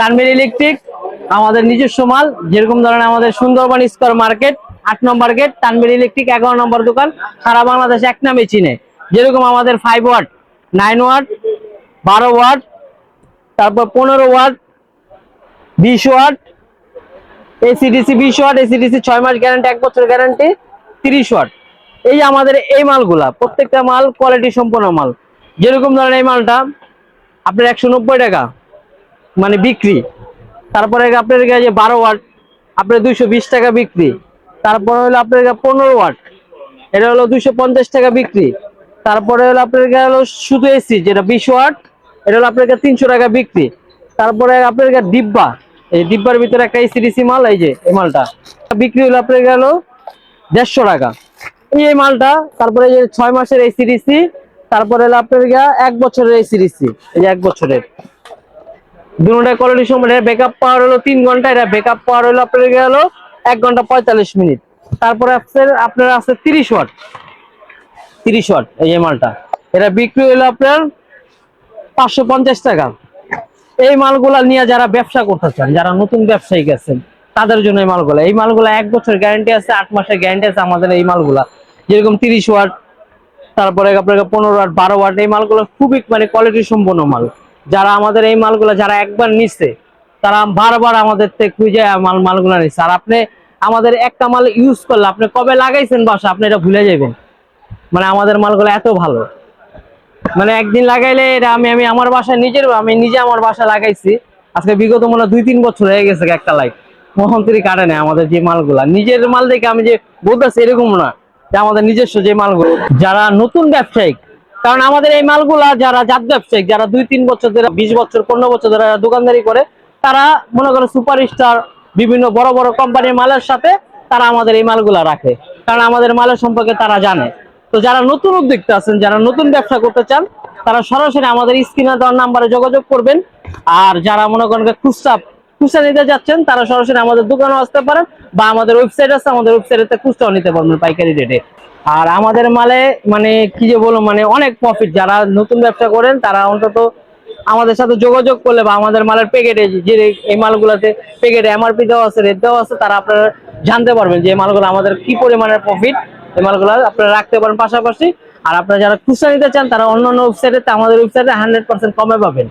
Tanvir electric, আমাদের নিজস্ব মাল, যেরকম ধরেন আমাদের সুন্দরবন স্কোয়ার মার্কেট, আট নম্বর গেট, তানভীর ইলেকট্রিক, এগারো নম্বর দোকান, সারা বাংলাদেশ এক নামে চিনে। যেরকম আমাদের ফাইভ ওয়াট নাইন ওয়াট বারো ওয়াট তারপর পনেরো ওয়াট বিশ ওয়াট এসিডিসি বিশ ওয়াট এসিডিসি ছয় মাস গ্যারান্টি এক বছর গ্যারান্টি তিরিশ ওয়াট এই আমাদের এই মালগুলা, প্রত্যেকটা মাল কোয়ালিটি সম্পন্ন মাল। যেরকম ধরেন এই মালটা, আপনার একশো নব্বই টাকা। মানে বিক্রি। তারপরে আপনার কাছে বারো ওয়াট, আপনার দুইশো বিশ টাকা বিক্রি। তারপরে হলো আপনার পনেরো ওয়াট, এটা হলো দুইশো পঞ্চাশ টাকা বিক্রি। তারপরে হলো আপনার হলো শুধু এসি যেটা বিশ ওয়াট, এটা হলো আপনার তিনশো টাকা বিক্রি। তারপরে আপনার ডিব্বা, এই ডিব্বার ভিতরে একটা এসি ডিসি মাল, এই যে, এই মালটা। বিক্রি হলো আপনার গেল দেড়শো টাকা। এই মালটা, তারপরে যে ছয় মাসের এসি ডিসি তারপরে হলো আপনার এক বছরের এসি ডিসি এই যে এক বছরের। দুটা কোয়ালিটি সময় ব্যাকআপ পাওয়ার হলো তিন ঘণ্টা, এটা ব্যাকআপ পাওয়ার হলো আপনার গেল এক ঘণ্টা পঁয়তাল্লিশ মিনিট। তারপরে আপনার আপনার আছে তিরিশ ওয়াট তিরিশ ওয়াট এই যে মালটা। এটা বিক্রি হলো আপনার পাঁচশো পঞ্চাশ টাকা। এই মালগুলা নিয়ে যারা ব্যবসা করতে চান, যারা নতুন ব্যবসায়ী গেছেন তাদের জন্য এই মালগুলা। এই মালগুলা এক বছর গ্যারান্টি আছে, আট মাসের গ্যারান্টি আছে আমাদের এই মালগুলা। যেরকম তিরিশ ওয়াট তারপরে আপনার পনেরো ওয়াট বারো ওয়াট এই মালগুলো খুবই মানে কোয়ালিটি সম্পন্ন মাল। যারা আমাদের এই মালগুলো যারা একবার নিচ্ছে তারা বারবার আমাদের থেকে খুঁজে মাল মালগুলো নিচ্ছে আর আপনি আমাদের একটা মাল ইউজ করলে আপনি কবে লাগাইছেন বাসা, আপনি এটা ভুলে যাবেন মানে আমাদের মালগুলো এত ভালো। মানে একদিন লাগাইলে এটা আমি আমি আমার বাসায় নিজের আমি নিজে আমার বাসা লাগাইছি। আজকে বিগত মনে দুই তিন বছর হয়ে গেছে একটা লাইট মোহন্তরি কাটে আমাদের যে মালগুলা। নিজের মাল দেখে আমি যে বলতেছি এরকম না যে আমাদের নিজস্ব যে মালগুলো। যারা নতুন ব্যবসায়িক কারণ আমাদের এই মালগুলা যারা জাত ব্যবসায়িক, যারা দুই, তিন বছর ধরে, বিশ বছর, পনেরো বছর ধরে দোকানদারি করে, তারা মনে করো সুপারস্টার, বিভিন্ন বড় বড় কোম্পানির মালের সাথে তারা আমাদের এই মালগুলা রাখে। কারণ আমাদের মালের সম্পর্কে তারা জানে। তো যারা নতুন উদ্যোক্তা আছেন, যারা নতুন ব্যবসা করতে চান, তারা সরাসরি আমাদের স্ক্রিনে দেওয়ার নাম্বারে যোগাযোগ করবেন। আর যারা মনে করেন খুচরা খুচরা নিতে যাচ্ছেন, তারা সরাসরি আমাদের দোকানে আসতে পারেন বা আমাদের ওয়েবসাইট আছে, আমাদের ওয়েবসাইটে খুচরাও নিতে পারবেন পাইকারি রেটে আর আমাদের মালে মানে কি যে বলব মানে অনেক প্রফিট যারা নতুন ব্যবসা করেন, তারা অন্তত আমাদের সাথে যোগাযোগ করলে বা আমাদের মালের প্যাকেটে যে এই মালগুলোতে প্যাকেটে এমআরপি দেওয়া আছে রেট দেওয়া আছে, তারা আপনারা জানতে পারবেন যে এই মালগুলো আমাদের কি পরিমাণের প্রফিট এই মালগুলো আপনারা রাখতে পারেন পাশাপাশি। আর আপনারা যারা খুচরা নিতে চান, তারা অন্য অন্য ওয়েবসাইটে আমাদের ওয়েবসাইটে হান্ড্রেড পার্সেন্ট কমে পাবেন।